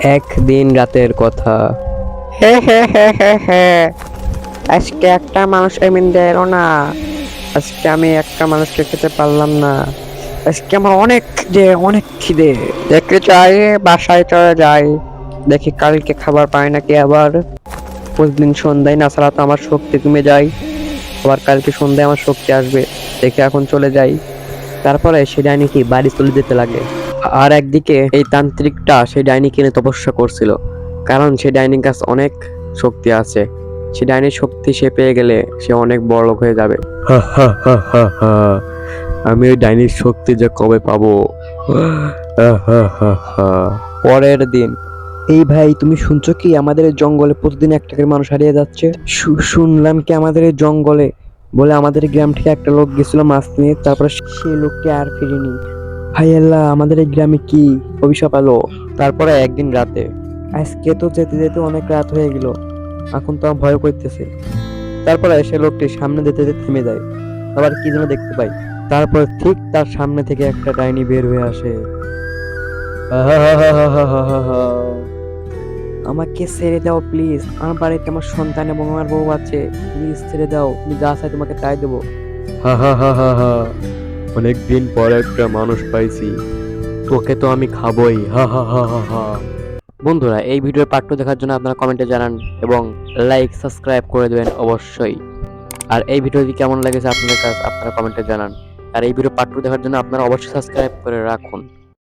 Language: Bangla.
একদিন রাতের কথা। আজকে একটা মানুষ এমন এলো না। আজকে আমি একটা মানুষকে খেতে পারলাম না। আজকে আমার অনেক খিদে অনেক খিদে। দেখতে চাই, বাসায় চলে যাই। দেখি কালকে খাবার পাই নাকি আবার। প্রতিদিন সন্ধ্যায় না ছাড়া তো আমার শক্তি কমে যায়। আবার কালকে সন্ধ্যায় আমার শক্তি আসবে। দেখে এখন চলে যাই। তারপরে সে ডাইনিকে বাড়ি চলে যেতে লাগে। আর একদিকে এই তান্ত্রিকটা সেই ডাইনিকে নিয়ে তপস্যা করছিল। কারণ সে ডাইনির কাছে অনেক শক্তি আছে। সে ডাইনির শক্তি সে পেয়ে গেলে সে অনেক বড় লোক হয়ে যাবে। আমি ওই ডাইনির শক্তি যে কবে পাবো। পরের দিন। এই ভাই তুমি শুনছো কি আমাদের এই জঙ্গলে প্রতিদিন একটা করে মানুষ হারিয়ে যাচ্ছে? শুনলাম কি আমাদের এই জঙ্গলে? বলে আমাদের গ্রাম থেকে একটা লোক গেছিল মাছ নিয়ে তারপরে সেই লোককে আর ফিরেনি। হাই আল্লাহ আমাদের এই গ্রামে কি অভিশাপ আলো? তারপরে একদিন রাতে। আজকে তো যেতে যেতে অনেক রাত হয়ে গেল। এখন তো আমার ভয় করতেছে। তারপরে সে লোকটি সামনে যেতে যেতে থেমে যায়। আবার কি যেন দেখতে পাই। তারপর ঠিক তার সামনে থেকে একটা ডাইনি বের হয়ে আসে। আমাকে ছেড়ে দাও প্লিজ। আমার বাড়িতে আমার সন্তান এবং আমার বউ আছে। প্লিজ ছেড়ে দাও। তুমি যা চাই তোমাকে তাই দেবো। হা হা হা হা। হা অনেকদিন পর একটা মানুষ পাইছি। তোকে তো আমি খাবই, হা হা হা হা হা। বন্ধুরা, এই ভিডিওর পাঠ্য দেখার জন্য আপনারা কমেন্টে জানান এবং লাইক সাবস্ক্রাইব করে দেবেন অবশ্যই। আর এই ভিডিওটি কেমন লেগেছে আপনাদের কাছে, আপনারা কমেন্টে জানান। আর এই ভিডিও পার্ট দেখার জন্য আপনারা অবশ্যই সাবস্ক্রাইব করে রাখুন।